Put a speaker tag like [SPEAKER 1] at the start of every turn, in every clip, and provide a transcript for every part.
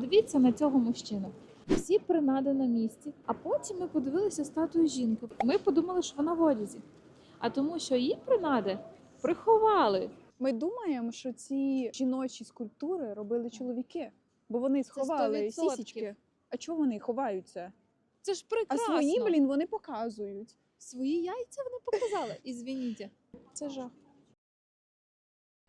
[SPEAKER 1] Подивіться на цього мужчину. Всі принади на місці, а потім ми подивилися статую жінки. Ми подумали, що вона в одязі. А тому, що її принади приховали.
[SPEAKER 2] Ми думаємо, що ці жіночі скульптури робили чоловіки, бо вони сховали сісічки. А чого вони ховаються?
[SPEAKER 1] Це ж
[SPEAKER 2] А свої, блін, вони показують.
[SPEAKER 1] Свої яйця вони показали. Ізвініть. Це жах.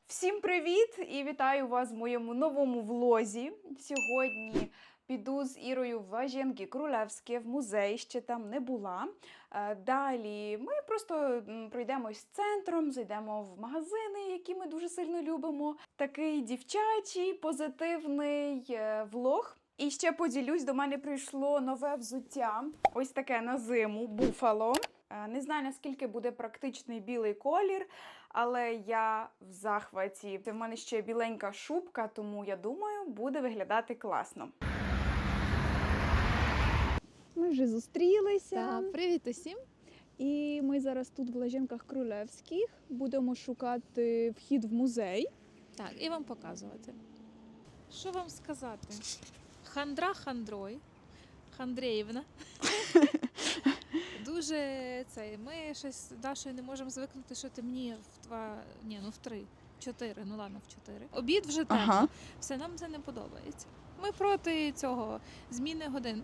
[SPEAKER 3] Всім привіт і вітаю вас в моєму новому влозі. Сьогодні піду з Ірою в Важенки Крулевське в музей, ще там не була. Е, Далі ми просто пройдемось центром, зайдемо в магазини, які ми дуже сильно любимо. Такий дівчачий, позитивний е, влог. І ще поділюсь, до мене прийшло нове взуття. Ось таке на зиму буфало. Е, Не знаю наскільки буде практичний білий колір, але я в захваті. В мене ще біленька шубка, тому я думаю, буде виглядати класно.
[SPEAKER 2] Ми вже зустрілися.
[SPEAKER 1] Так, привіт усім.
[SPEAKER 2] І ми зараз тут в Лаженках Крулевських будемо шукати вхід в музей.
[SPEAKER 1] Так, і вам показувати. Що вам сказати? Хандра хандрой, Хандрєєвна. Дуже цей. Ми щось з Дашою не можемо звикнути, що темніє в два, ні, ну в три, чотири, ну ладно, в чотири. Обід вже темно. Все нам це не подобається. Ми проти цього зміни годин.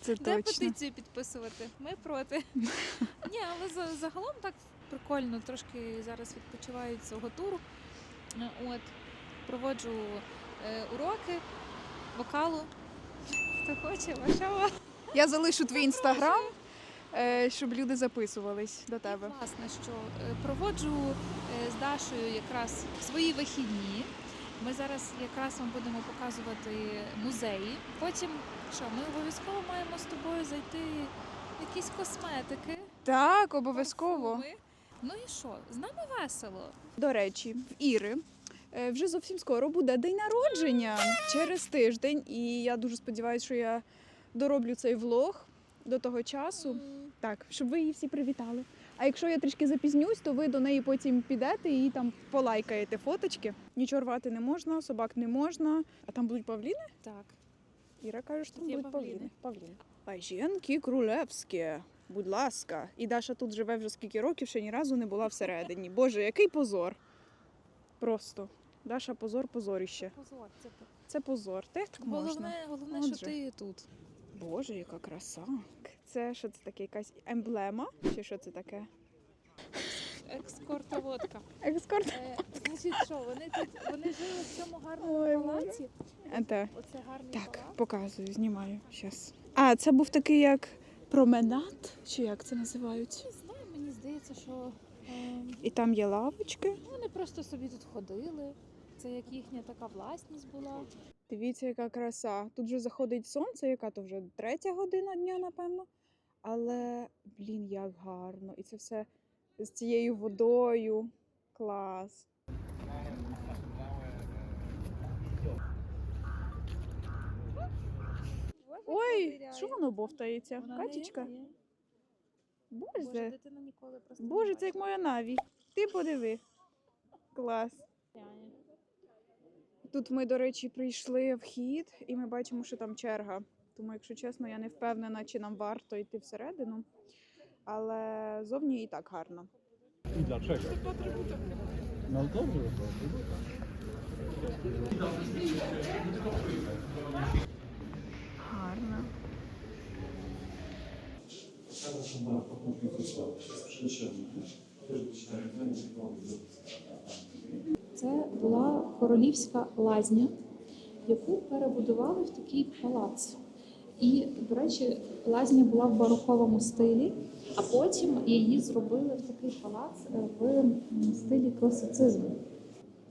[SPEAKER 2] Це
[SPEAKER 1] Де петицію підписувати? Ми проти. Ні, але за- загалом так прикольно. Трошки зараз відпочиваю цього туру. От, проводжу е, уроки вокалу. Хто хоче, Варшава.
[SPEAKER 2] Я залишу твій інстаграм, е, щоб люди записувались до
[SPEAKER 1] І,
[SPEAKER 2] тебе.
[SPEAKER 1] власне, що е, проводжу е, з Дашою якраз свої вихідні. Ми зараз якраз вам будемо показувати музеї. Потім що, ми обов'язково маємо з тобою зайти в якісь косметики.
[SPEAKER 2] Так, обов'язково.
[SPEAKER 1] Ну і що? З нами весело.
[SPEAKER 2] До речі, в Іри вже зовсім скоро буде день народження через тиждень, і я дуже сподіваюся, що я дороблю цей влог до того часу. Так, щоб ви її всі привітали. А якщо я трішки запізнюсь, то ви до неї потім підете і там полайкаєте фоточки. Нічого рвати не можна, собак не можна. А там будуть павліни?
[SPEAKER 1] Так.
[SPEAKER 2] Іра каже, що там
[SPEAKER 1] Є
[SPEAKER 2] будуть
[SPEAKER 1] павліни.
[SPEAKER 2] павліни. Павліни. Паженки крулевські. Будь ласка. І Даша тут живе вже скільки років, ще ні разу не була всередині. Боже, який позор. Просто. Даша, позор, позоріще.
[SPEAKER 1] Позор, це
[SPEAKER 2] Це позор. Теж так можна.
[SPEAKER 1] головне, головне,
[SPEAKER 2] Отже.
[SPEAKER 1] що ти тут.
[SPEAKER 2] Боже, яка краса. Це що це таке? Якась емблема? Чи що це таке?
[SPEAKER 1] Екскортоводка.
[SPEAKER 2] Екскорт.
[SPEAKER 1] Е, значить, що вони тут вони жили в цьому гарному
[SPEAKER 2] Ой,
[SPEAKER 1] палаці.
[SPEAKER 2] А.
[SPEAKER 1] Оце гарний
[SPEAKER 2] Так,
[SPEAKER 1] палац.
[SPEAKER 2] показую, знімаю. Щас. А, це був такий як променад, чи як це називають?
[SPEAKER 1] Не знаю, мені здається, що е,
[SPEAKER 2] І там є лавочки.
[SPEAKER 1] вони просто собі тут ходили. Це як їхня така власність була.
[SPEAKER 2] Дивіться, яка краса. Тут вже заходить сонце, яка то вже третя година дня, напевно. Але, блін, як гарно. І це все з цією водою. Клас. Ой, що воно бовтається? Катічка?
[SPEAKER 1] Боже,
[SPEAKER 2] Боже, це як моя Наві. Ти подиви. Клас. Тут ми, до речі, прийшли в хід, і ми бачимо, що там черга. Тому, якщо чесно, я не впевнена, чи нам варто йти всередину. Але зовні і так гарно.
[SPEAKER 4] I dlaczego? No dobrze,
[SPEAKER 2] Гарно.
[SPEAKER 1] Це була королівська лазня, яку перебудували в такий палац. І, до речі, лазня була в бароковому стилі, а потім її зробили в такий палац е, в стилі класицизму.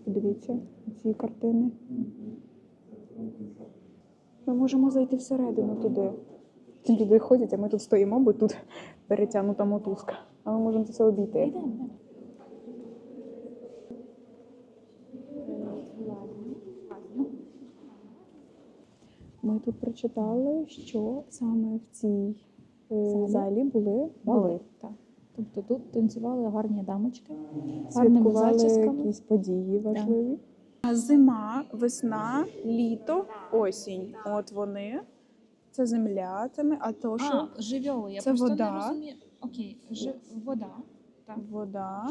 [SPEAKER 2] Подивіться ці картини. Ми можемо зайти всередину туди. Ці люди ходять, а ми тут стоїмо, бо тут перетягнута мотузка. А ми можемо це все обійти.
[SPEAKER 1] Йдемо. йдемо. Е, лазню, лазню.
[SPEAKER 2] Ми тут прочитали, що саме в цій е,
[SPEAKER 1] Залі?
[SPEAKER 2] залі були бали.
[SPEAKER 1] Так. Тобто тут танцювали гарні дамочки гарними зачісками.
[SPEAKER 2] якісь події важливі. А зима, весна, літо, осінь. От вони. Це земля, це ми, а то що?
[SPEAKER 1] А, живьоли. Я
[SPEAKER 2] Це
[SPEAKER 1] просто
[SPEAKER 2] вода.
[SPEAKER 1] не розумію. Окей, жи... вода. Так.
[SPEAKER 2] Вода.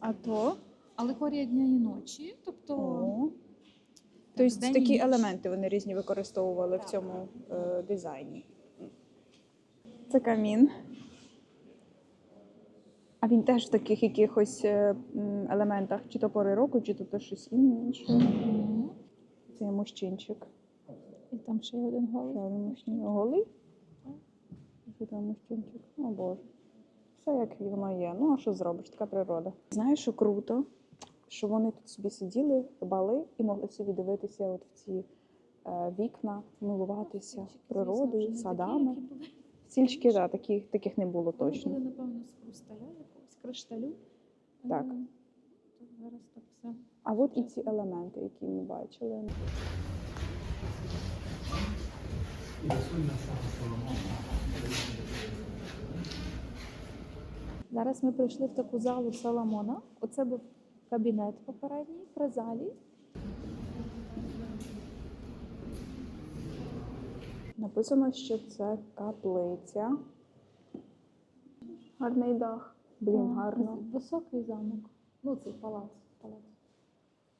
[SPEAKER 2] А то.
[SPEAKER 1] Алегорія дня і ночі. Тобто
[SPEAKER 2] О. Тобто
[SPEAKER 1] день і
[SPEAKER 2] такі
[SPEAKER 1] ніч.
[SPEAKER 2] елементи вони різні використовували в цьому е, дизайні. Це камін. А він теж в таких якихось е, м, елементах, чи то пори року, чи то, то щось інше.
[SPEAKER 1] Мгм.
[SPEAKER 2] Це є мужчинчик.
[SPEAKER 1] І там ще є один голос.
[SPEAKER 2] Ще один мужчина. Голий? Що там мужчинчик? О Боже. Все як воно є. Ну, а що зробиш? Така природа. Знаєш, що круто, що вони тут собі сиділи, бали і могли собі дивитися от в ці е, вікна, милуватися природою, садами. Стільчики, да, таких, таких не було
[SPEAKER 1] Вони
[SPEAKER 2] точно.
[SPEAKER 1] були, напевно, з хрусталя якогось, кришталю.
[SPEAKER 2] Так.
[SPEAKER 1] Зараз так все.
[SPEAKER 2] А от і ці елементи, які ми бачили.
[SPEAKER 1] Зараз ми прийшли в таку залу Соломона. Оце був кабінет попередній при залі.
[SPEAKER 2] Написано, що це каплиця. Гарний дах. Блін,
[SPEAKER 1] Так,
[SPEAKER 2] гарно.
[SPEAKER 1] Високий замок. Ну, цей палац. палац.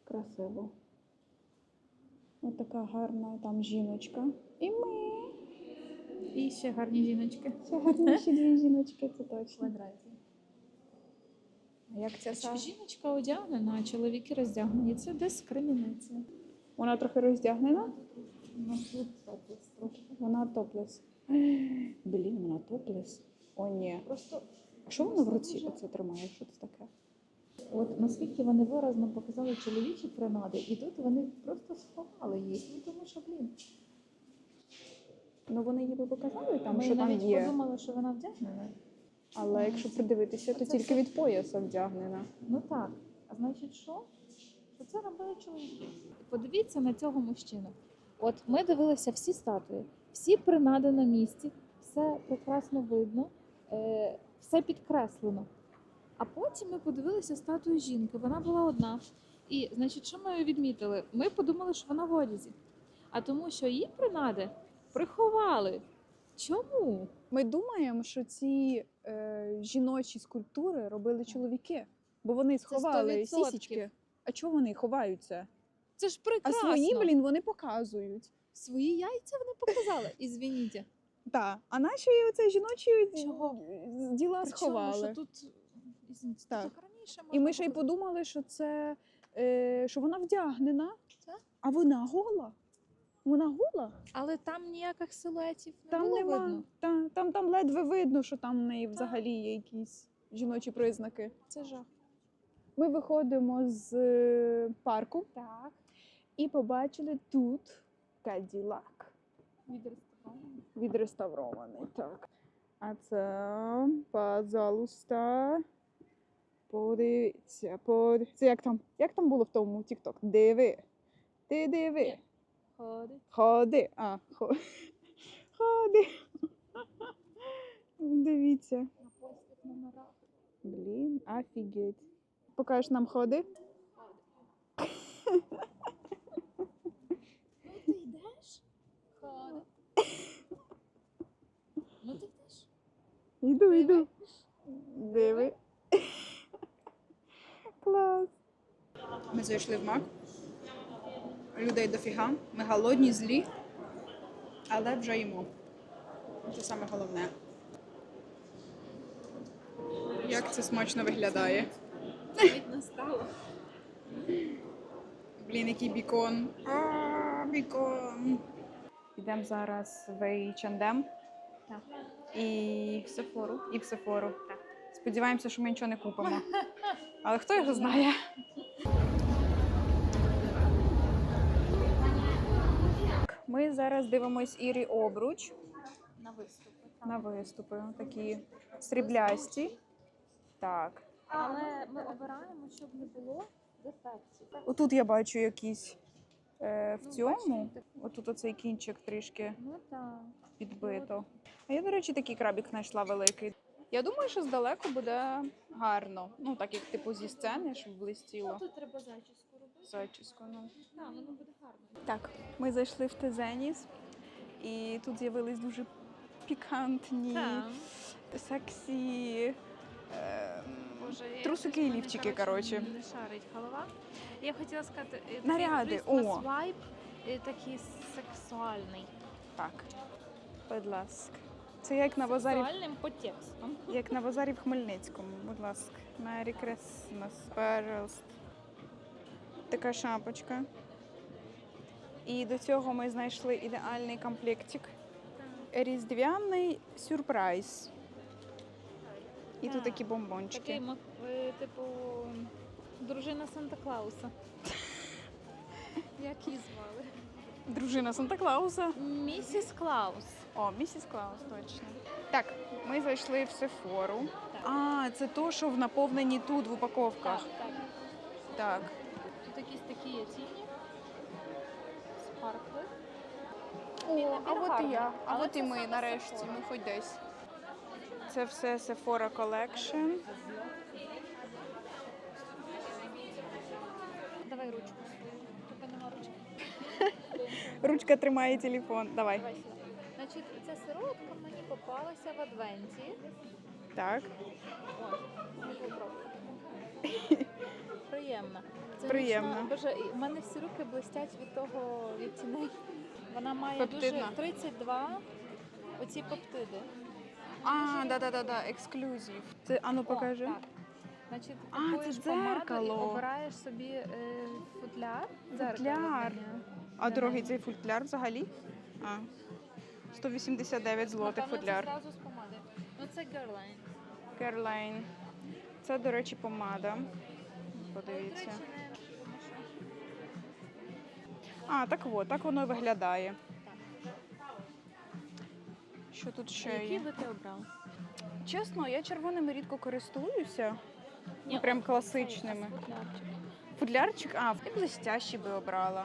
[SPEAKER 2] Красиво. Ось така гарна там жіночка. І ми.
[SPEAKER 1] І ще гарні жіночки.
[SPEAKER 2] Ще гарніші дві жіночки, це точно.
[SPEAKER 1] квадраті.
[SPEAKER 2] Як ця са?
[SPEAKER 1] Жіночка одягнена, а чоловіки роздягнені. Це дискримінація.
[SPEAKER 2] Вона трохи роздягнена?
[SPEAKER 1] Тут топлес трохи.
[SPEAKER 2] Вона топлес. Блін, вона топлес. О, ні.
[SPEAKER 1] Просто
[SPEAKER 2] А що вона в руці оце тримає? Що це таке?
[SPEAKER 1] от наскільки вони виразно показали чоловічі принади, і тут вони просто сховали їх. Ну тому що, блін,
[SPEAKER 2] Ну вони ніби показали там,
[SPEAKER 1] ми
[SPEAKER 2] що там
[SPEAKER 1] навіть
[SPEAKER 2] є.
[SPEAKER 1] подумали, що вона вдягнена.
[SPEAKER 2] Але якщо придивитися, то тільки від пояса вдягнена.
[SPEAKER 1] Ну так. А значить, що? Що це робили чоловіки? Подивіться на цього мужчину. От ми дивилися всі статуї, всі принади на місці, все прекрасно видно, е, все підкреслено. А потім ми подивилися статую жінки. Вона була одна. І, значить, що ми відмітили? Ми подумали, що вона в одязі. А тому, що її принади приховали. Чому?
[SPEAKER 2] Ми думаємо, що ці е, жіночі скульптури робили чоловіки, бо вони сховали
[SPEAKER 1] 100%.
[SPEAKER 2] сісічки. А чого вони ховаються?
[SPEAKER 1] Це ж
[SPEAKER 2] А свої, блін, вони показують.
[SPEAKER 1] Свої яйця вони показали. Ізвініть.
[SPEAKER 2] Так, а наші оце жіночі
[SPEAKER 1] Чого?
[SPEAKER 2] діла
[SPEAKER 1] Причому,
[SPEAKER 2] сховали.
[SPEAKER 1] що тут ізвініть,
[SPEAKER 2] Так.
[SPEAKER 1] так раніше
[SPEAKER 2] І ми ще й подумали, що це е, що вона вдягнена,
[SPEAKER 1] Так.
[SPEAKER 2] а вона гола. Вона гола.
[SPEAKER 1] Але там ніяких силуетів не
[SPEAKER 2] Там
[SPEAKER 1] було
[SPEAKER 2] нема.
[SPEAKER 1] видно.
[SPEAKER 2] Та, там, там ледве видно, що там в неї взагалі є якісь жіночі признаки.
[SPEAKER 1] Це жах.
[SPEAKER 2] Ми виходимо з е, парку
[SPEAKER 1] Так.
[SPEAKER 2] і побачили тут Каділак
[SPEAKER 1] Відреставровані.
[SPEAKER 2] відреставрований. Так. А це, пожалуйста, подивіться, под... Це як там, як там було в тому TikTok? Диви. Ти диви.
[SPEAKER 1] Ходить.
[SPEAKER 2] Ходи. А, хо... ходи. Дивіться. Блін, офігеть. Покажеш нам ходи?
[SPEAKER 1] Ну ти йдеш? Ходить. Ну ти йдеш?
[SPEAKER 2] Іду, іду. Диви. Клас. Ми зайшли в мак. Людей дофіга. Ми голодні, злі, але вже їмо. Це саме головне. Як це смачно виглядає.
[SPEAKER 1] Навіть настало.
[SPEAKER 2] Блін, який бікон. А, бікон. Йдемо зараз в H&M.
[SPEAKER 1] Так.
[SPEAKER 2] І в Сефору. І в Сефору. Так. Сподіваємося, що ми нічого не купимо. Але хто його знає? Ми зараз дивимось Ірі обруч
[SPEAKER 1] На виступи.
[SPEAKER 2] на виступи. Такі сріблясті. Так.
[SPEAKER 1] Але ми обираємо, щоб не було дефектів.
[SPEAKER 2] Отут я бачу якісь е, в
[SPEAKER 1] Ну,
[SPEAKER 2] цьому. Отут оцей кінчик трішки
[SPEAKER 1] Ну так.
[SPEAKER 2] підбито. А я, до речі, такий крабік знайшла великий. Я думаю, що здалеку буде гарно. Ну, так як типу зі сцени, щоб блистіло.
[SPEAKER 1] Тут треба зачіску.
[SPEAKER 2] Зачіску. Ну.
[SPEAKER 1] Так, воно буде гарно.
[SPEAKER 2] Так, ми зайшли в Тезеніс, і тут з'явились дуже пікантні, сексі. Е,
[SPEAKER 1] Боже, я
[SPEAKER 2] Трусики
[SPEAKER 1] щось
[SPEAKER 2] і
[SPEAKER 1] мене,
[SPEAKER 2] лівчики, коротше.
[SPEAKER 1] Не шарить голова. Я хотіла сказати, е,
[SPEAKER 2] Наряди, о.
[SPEAKER 1] вайб, е, такий сексуальний.
[SPEAKER 2] так, будь ласка. Це як на базарі,
[SPEAKER 1] Сексуальним подтекстом.
[SPEAKER 2] як на базарі в Хмельницькому. Будь ласка. Merry Christmas, пожалуйста. Така шапочка. І до цього ми знайшли ідеальний комплектик. Різдвяний сюрприз. І тут такі бомбончики.
[SPEAKER 1] Такий, е, типу, дружина Санта Клауса. Як її звали?
[SPEAKER 2] Дружина Санта Клауса.
[SPEAKER 1] Місіс Клаус.
[SPEAKER 2] О, місіс Клаус, точно. Так, ми зайшли в Сефору. А, це то, що в наповненні тут в упаковках.
[SPEAKER 1] так.
[SPEAKER 2] Так.
[SPEAKER 1] Тут якісь такі є тіні. Спаркли.
[SPEAKER 2] О, а от і я. А от і ми нарешті. Ну хоч десь. Це все Sephora Collection.
[SPEAKER 1] Давай ручку. Тебе нема ручки.
[SPEAKER 2] Ручка тримає телефон. Давай.
[SPEAKER 1] Давай сюди. Значить, ця сироватка мені попалася в адвенті.
[SPEAKER 2] Так.
[SPEAKER 1] Ось, попробуй. Приємно. Це
[SPEAKER 2] Приємно.
[SPEAKER 1] нічна- Боже, і в мене всі руки блистять від того від тіней. Вона має
[SPEAKER 2] Пептидна.
[SPEAKER 1] дуже 32 оці пептиди.
[SPEAKER 2] А, да-да-да, ексклюзив. Це, ану, покажи.
[SPEAKER 1] О, так. Значить,
[SPEAKER 2] А,
[SPEAKER 1] купуєш
[SPEAKER 2] це
[SPEAKER 1] помаду
[SPEAKER 2] дзеркало.
[SPEAKER 1] і обираєш собі е, футляр. дзеркало
[SPEAKER 2] Футляр.
[SPEAKER 1] для нього.
[SPEAKER 2] А дорогий цей футляр взагалі? А. 189 злотих
[SPEAKER 1] Напевно,
[SPEAKER 2] футляр.
[SPEAKER 1] Це зразу з помади. Ну це Guerlain.
[SPEAKER 2] Caroline. Це, до речі, помада. Подивіться. А, так от, так воно і виглядає. Що тут ще
[SPEAKER 1] Який
[SPEAKER 2] є?
[SPEAKER 1] би ти обрав?
[SPEAKER 2] Чесно, я червоними рідко користуюся.
[SPEAKER 1] Ні,
[SPEAKER 2] Ну, прям класичними.
[SPEAKER 1] футлярчик.
[SPEAKER 2] А, і блестящий би обрала.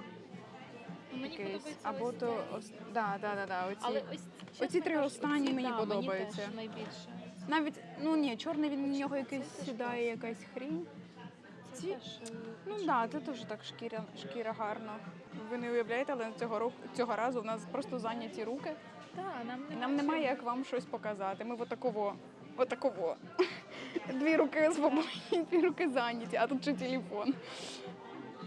[SPEAKER 1] Ну, Мені
[SPEAKER 2] Якийсь.
[SPEAKER 1] подобається
[SPEAKER 2] Або
[SPEAKER 1] ось
[SPEAKER 2] то.
[SPEAKER 1] цей.
[SPEAKER 2] Ос... Да, да, да, да, оці.
[SPEAKER 1] Але ось
[SPEAKER 2] Оці
[SPEAKER 1] чесно
[SPEAKER 2] три
[SPEAKER 1] кажучи,
[SPEAKER 2] останні
[SPEAKER 1] оці,
[SPEAKER 2] мені
[SPEAKER 1] да,
[SPEAKER 2] подобаються.
[SPEAKER 1] Мені теж найбільше.
[SPEAKER 2] Навіть, ну ні, чорний він в нього якийсь сідає якась хрінь.
[SPEAKER 1] Це
[SPEAKER 2] Ці-
[SPEAKER 1] е,
[SPEAKER 2] Ну так, да, це теж так шкіра, шкіра гарна. Ви не уявляєте, але цього року цього разу в нас просто зайняті руки.
[SPEAKER 1] та, нам,
[SPEAKER 2] І нам немає як вам щось показати. Ми отаково, отаково. Дві руки свободні, дві руки зайняті, а тут ще телефон.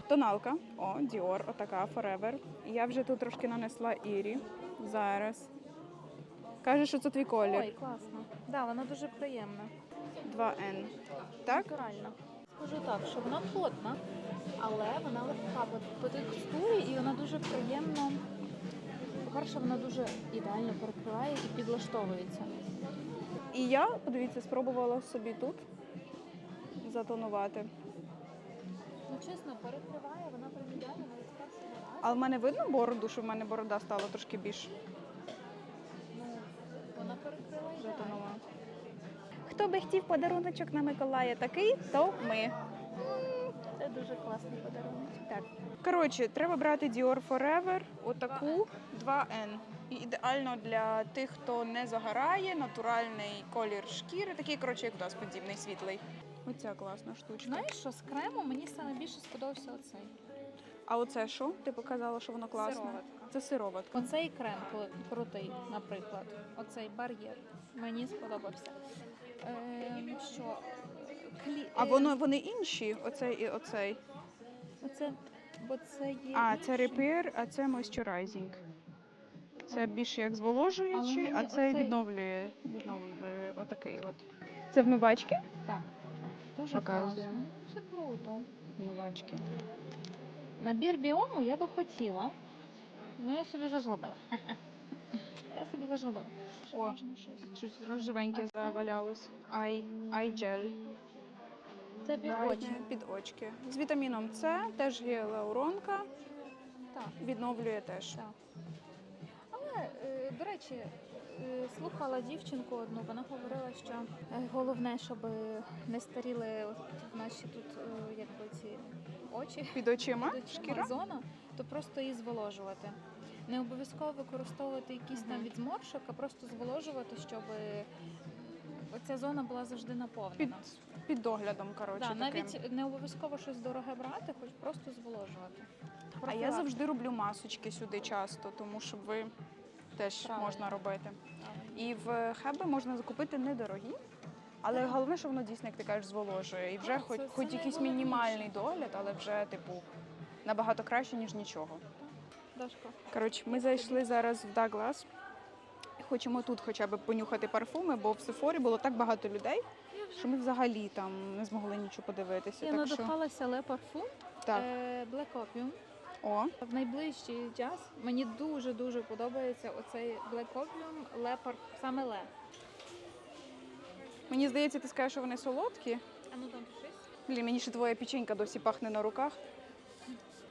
[SPEAKER 2] Тоналка, о, Dior, отака Forever. Я вже тут трошки нанесла Ірі. Зараз. Каже, що це твій колір.
[SPEAKER 1] Ой, класно. Да, вона дуже приємна.
[SPEAKER 2] 2N. Так?
[SPEAKER 1] Натуральна. Скажу так, що вона плотна, але вона легка по, текстурі і вона дуже приємно. По-перше, вона дуже ідеально перекриває і підлаштовується.
[SPEAKER 2] І я, подивіться, спробувала собі тут затонувати.
[SPEAKER 1] Ну, чесно, перекриває, вона прям ідеально навіть першого разу.
[SPEAKER 2] Але в мене видно бороду, що в мене борода стала трошки більш Хто би хотів подаруночок на Миколая такий, то ми.
[SPEAKER 1] Це дуже класний подарунок.
[SPEAKER 2] Так. Коротше, треба брати Dior Forever, отаку 2N. І ідеально для тих, хто не загорає, натуральний колір шкіри, такий, коротше, як у нас подібний, світлий. Оця класна штучка.
[SPEAKER 1] Знаєш що, з крему мені саме більше сподобався оцей.
[SPEAKER 2] А оце що? Ти показала, що воно класне?
[SPEAKER 1] Сироватка.
[SPEAKER 2] Це сироватка.
[SPEAKER 1] Оцей крем крутий, наприклад. Оцей бар'єр. Мені сподобався. Ем, що? Клі...
[SPEAKER 2] А
[SPEAKER 1] е,
[SPEAKER 2] воно вони інші, оцей і оцей.
[SPEAKER 1] Оце, бо це є.
[SPEAKER 2] А, це repair, а це moisturizing. Це більше як зволожуючий, а це
[SPEAKER 1] оцей-
[SPEAKER 2] відновлює, відновлює отакий от. Це вмивачки?
[SPEAKER 1] Так. Дуже класно. Це круто.
[SPEAKER 2] Вмивачки.
[SPEAKER 1] Набір біому я би хотіла. Ну, я собі зажлобила. Я собі зажлобила. Ще
[SPEAKER 2] О.
[SPEAKER 1] щось.
[SPEAKER 2] Розживеньке завалялось. Ай, ай джель.
[SPEAKER 1] Це під очі.
[SPEAKER 2] Під очки. З вітаміном С, теж гіалуронка,
[SPEAKER 1] Так.
[SPEAKER 2] відновлює теж.
[SPEAKER 1] Так. Але, е, до речі, е, слухала дівчинку одну, вона говорила, що е, головне, щоб не старіли от наші тут е, якби ці очі,
[SPEAKER 2] Під очима
[SPEAKER 1] під очима
[SPEAKER 2] шкіра.
[SPEAKER 1] зона, то просто її зволожувати. Не обов'язково використовувати якісь там від зморшок, а просто зволожувати, щоб ця зона була завжди наповнена.
[SPEAKER 2] під доглядом, коротше.
[SPEAKER 1] Да,
[SPEAKER 2] таким.
[SPEAKER 1] навіть не обов'язково щось дороге брати, хоч просто зволожувати.
[SPEAKER 2] А я завжди роблю масочки сюди часто, тому що ви теж
[SPEAKER 1] Правильно.
[SPEAKER 2] можна робити. І в хеби можна закупити недорогі. Але головне, що воно дійсно, як ти кажеш, зволожує. І вже хоч, хоч якийсь мінімальний догляд, але вже, типу, набагато краще, ніж нічого.
[SPEAKER 1] Дашко.
[SPEAKER 2] Коротше, ми зайшли зараз в Даглас. Хочемо тут хоча б понюхати парфуми, бо в Сефорі було так багато людей, що ми взагалі там не змогли нічого подивитися.
[SPEAKER 1] Я
[SPEAKER 2] так що
[SPEAKER 1] надихалася Le Parfum
[SPEAKER 2] так.
[SPEAKER 1] е, Black Opium.
[SPEAKER 2] О,
[SPEAKER 1] В найближчий час мені дуже дуже подобається оцей Black Opium Le Parfum, саме Le.
[SPEAKER 2] мені здається, ти скажеш, що вони солодкі.
[SPEAKER 1] А ну там пишись.
[SPEAKER 2] Блін, мені ще твоя печенька досі пахне на руках.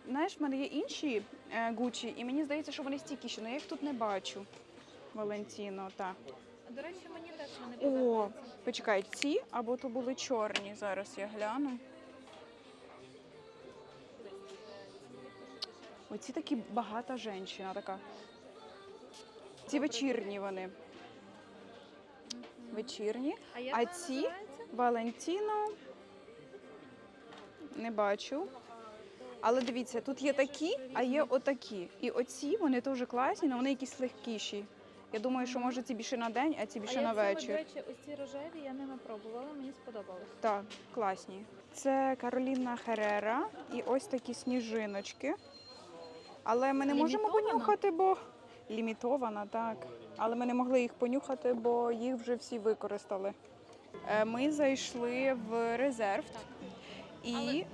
[SPEAKER 2] Знаєш, в мене є інші е, Гучі, і мені здається, що вони стійкіші, але я їх тут не бачу. Валентіно, так.
[SPEAKER 1] До речі, мені теж вони
[SPEAKER 2] О, почекай, ці або то були чорні. Зараз я гляну. Оці такі багата жінка така. Ці вечірні вони. Вечірні.
[SPEAKER 1] А,
[SPEAKER 2] А ці? Валентіно. Не бачу. Але дивіться, тут є такі, а є отакі. І оці вони теж класні, але вони якісь легкіші. Я думаю, що може ці більше на день, а ці більше
[SPEAKER 1] а
[SPEAKER 2] на вечір.
[SPEAKER 1] До речі, ось ці рожеві я ними пробувала, мені сподобалось.
[SPEAKER 2] Так, класні. Це Кароліна Херера і ось такі сніжиночки. Але ми не можемо понюхати, бо лімітована, так. Але ми не могли їх понюхати, бо їх вже всі використали. Е, Ми зайшли в резерв. І
[SPEAKER 1] Але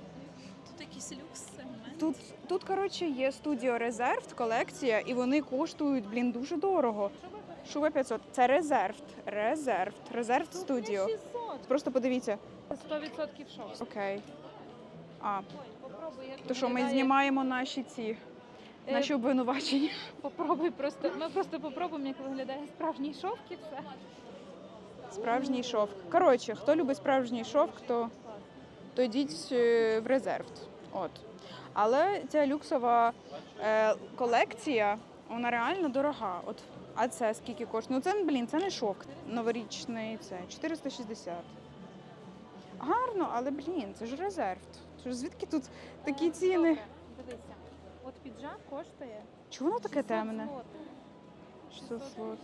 [SPEAKER 1] Тут якийсь люкс.
[SPEAKER 2] Тут, тут, коротше, є студіо резерв, колекція, і вони коштують, блін, дуже дорого. Шуба 500. Це резерв. Резерв. Резерв студіо.
[SPEAKER 1] 600.
[SPEAKER 2] Просто подивіться.
[SPEAKER 1] 100% шов.
[SPEAKER 2] Окей. А,
[SPEAKER 1] попробуй, як
[SPEAKER 2] То що ми
[SPEAKER 1] виглядає.
[SPEAKER 2] знімаємо наші ці
[SPEAKER 1] Е,
[SPEAKER 2] наші обвинувачення.
[SPEAKER 1] Попробуй просто. Ми просто попробуємо, як виглядає справжній шовк і все.
[SPEAKER 2] Справжній шовк. Коротше, хто любить справжній шовк, то, то йдіть е, в резерв. От. Але ця люксова е, колекція, вона реально дорога. От, а це скільки коштує? Ну це, блін, це не шовк новорічний, це 460. Гарно, але блін, це ж резерв. Це ж звідки тут такі ціни?
[SPEAKER 1] Добре, Дивися. От піджак коштує.
[SPEAKER 2] Чого воно таке
[SPEAKER 1] 600
[SPEAKER 2] темне? 600 злотих.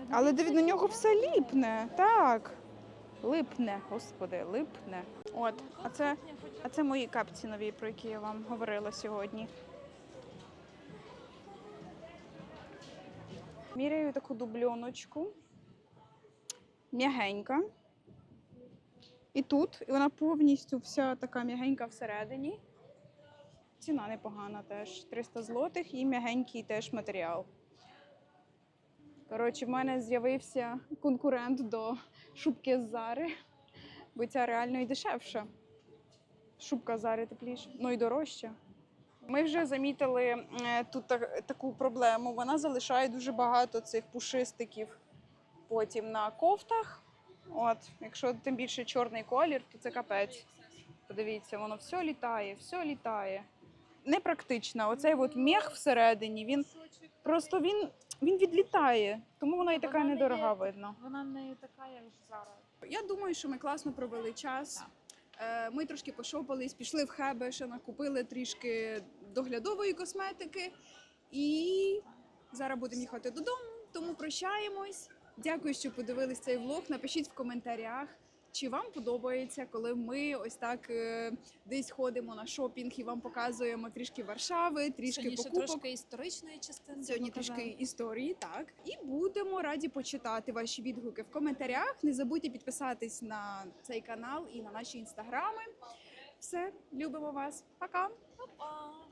[SPEAKER 1] Е,
[SPEAKER 2] Але
[SPEAKER 1] дивіться,
[SPEAKER 2] на нього все ліпне. Так. Липне, господи, липне. От, а це, а це мої капці нові, про які я вам говорила сьогодні. Міряю таку дубльоночку. М'ягенька. І тут, і вона повністю вся така м'ягенька всередині. Ціна непогана теж. 300 злотих і м'ягенький теж матеріал. Коротше, в мене з'явився конкурент до шубки з Зари, бо ця реально і дешевша. Шубка Зари тепліша, ну і дорожча. Ми вже замітили е, тут таку проблему. Вона залишає дуже багато цих пушистиків потім на кофтах. От, якщо тим більше чорний колір, то це капець. Подивіться, воно все літає, все літає. Непрактично. Оцей от мех всередині, він просто він, він відлітає, тому вона і така
[SPEAKER 1] Вона не
[SPEAKER 2] недорога
[SPEAKER 1] є-
[SPEAKER 2] видно.
[SPEAKER 1] Вона не така, як зараз.
[SPEAKER 2] Я думаю, що ми класно провели час. Е, Ми трошки пошопались, пішли в хебе, ще накупили трішки доглядової косметики. І зараз будемо їхати додому, тому прощаємось. Дякую, що подивились цей влог. Напишіть в коментарях, чи вам подобається, коли ми ось так е, десь ходимо на шопінг і вам показуємо трішки Варшави, трішки
[SPEAKER 1] Сьогодні ще
[SPEAKER 2] покупок.
[SPEAKER 1] трошки історичної частини.
[SPEAKER 2] Сьогодні трішки історії, так. І будемо раді почитати ваші відгуки в коментарях. Не забудьте підписатись на цей канал і на наші інстаграми. Все, любимо вас. Пока!
[SPEAKER 1] Па-па!